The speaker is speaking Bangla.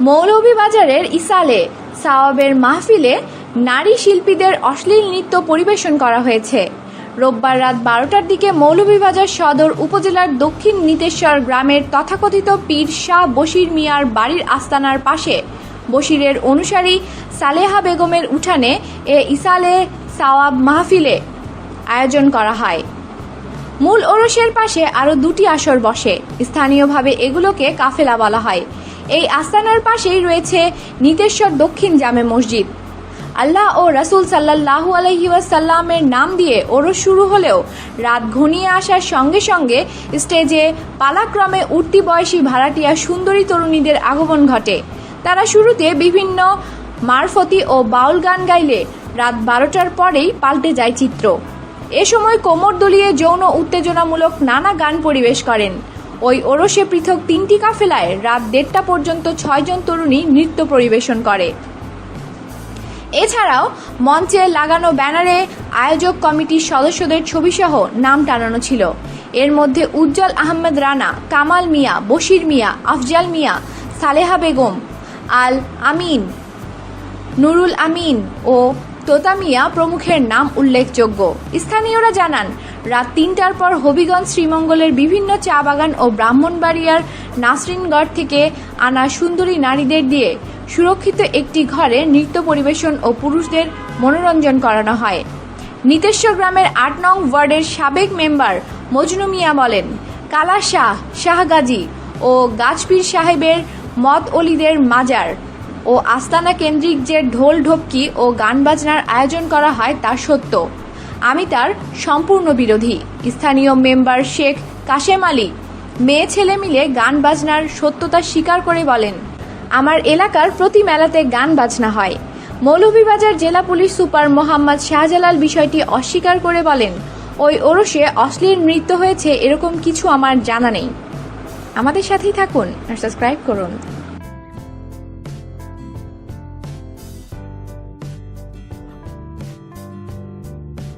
মৌলভীবাজারের ইসালে সাওয়াবের মাহফিলে নারী শিল্পীদের অশ্লীল নৃত্য পরিবেশন করা হয়েছে। রোববার রাত বারোটার দিকে মৌলভীবাজার সদর উপজেলার দক্ষিণ নিতেশ্বর গ্রামের তথাকথিত পীর শাহ বশির মিয়ার বাড়ির আস্তানার পাশে বশিরের অনুসারী সালেহা বেগমের উঠানে এ ইসালে সাওয়াব মাহফিলে আয়োজন করা হয়। মূল ওরসের পাশে আরও দুটি আসর বসে। স্থানীয়ভাবে এগুলোকে কাফেলা বলা হয়। এই আস্তানার পাশেই রয়েছে নিতেশ্বর দক্ষিণ জামে মসজিদ। আল্লাহ ও রাসূল সাল্লাল্লাহু আলহি ওয়াসাল্লামের নাম দিয়ে ওরস শুরু হলেও রাত ঘনিয়ে আসার সঙ্গে সঙ্গে স্টেজে পালাক্রমে উঠতি বয়সী ভাড়াটিয়া সুন্দরী তরুণীদের আগমন ঘটে। তারা শুরুতে বিভিন্ন মারফতি ও বাউল গান গাইলে রাত বারোটার পরেই পাল্টে যায় চিত্র। এ সময় কোমর দলিয়ে যৌন উত্তেজনামূলক নানা গান পরিবেশ করেন। ওই ওরসে পৃথক তিনটি কাফেলায় রাত দেড়টা পর্যন্ত ছয়জন তরুণী নৃত্য পরিবেশন করে। এছাড়াও মঞ্চে লাগানো ব্যানারে আয়োজক কমিটির সদস্যদের ছবিসহ নাম টানানো ছিল। এর মধ্যে উজ্জ্বল আহমেদ রানা, কামাল মিয়া, বশির মিয়া, আফজাল মিয়া, সালেহা বেগম, আল আমিন, নুরুল আমিন ও তোতা মিয়া প্রমুখের নাম উল্লেখযোগ্য। স্থানীয়রা জানান, রাত তিনটার পর হবিগঞ্জ শ্রীমঙ্গলের বিভিন্ন চা বাগান ও ব্রাহ্মণবাড়িয়ার নাসরিনগড় থেকে আনা সুন্দরী নারীদের দিয়ে সুরক্ষিত একটি ঘরে নৃত্য পরিবেশন ও পুরুষদের মনোরঞ্জন করানো হয়। নিতেশ্বর গ্রামের আট নং ওয়ার্ডের সাবেক মেম্বার মজনু মিয়া বলেন, কালা শাহ, শাহগাজী ও গাছপীর সাহেবের মত অলিদের মাজার ও আস্তানা কেন্দ্রিক যে ঢোল ঢপকি ও গান বাজনার আয়োজন করা হয় তা সত্য। আমি তার সম্পূর্ণ বিরোধী। স্থানীয় মেম্বার শেখ কাশেম আলী মেয়ে ছেলে মিলে গান বাজনার সত্যতা স্বীকার করে বলেন, আমার এলাকার প্রতি মেলাতে গান বাজনা হয়। মৌলভীবাজার জেলা পুলিশ সুপার মোহাম্মদ শাহজালাল বিষয়টি অস্বীকার করে বলেন, ওই ওরসে অশ্লীল নৃত্য হয়েছে, এরকম কিছু আমার জানা নেই। আমাদের সাথেই থাকুন আর সাবস্ক্রাইব করুন।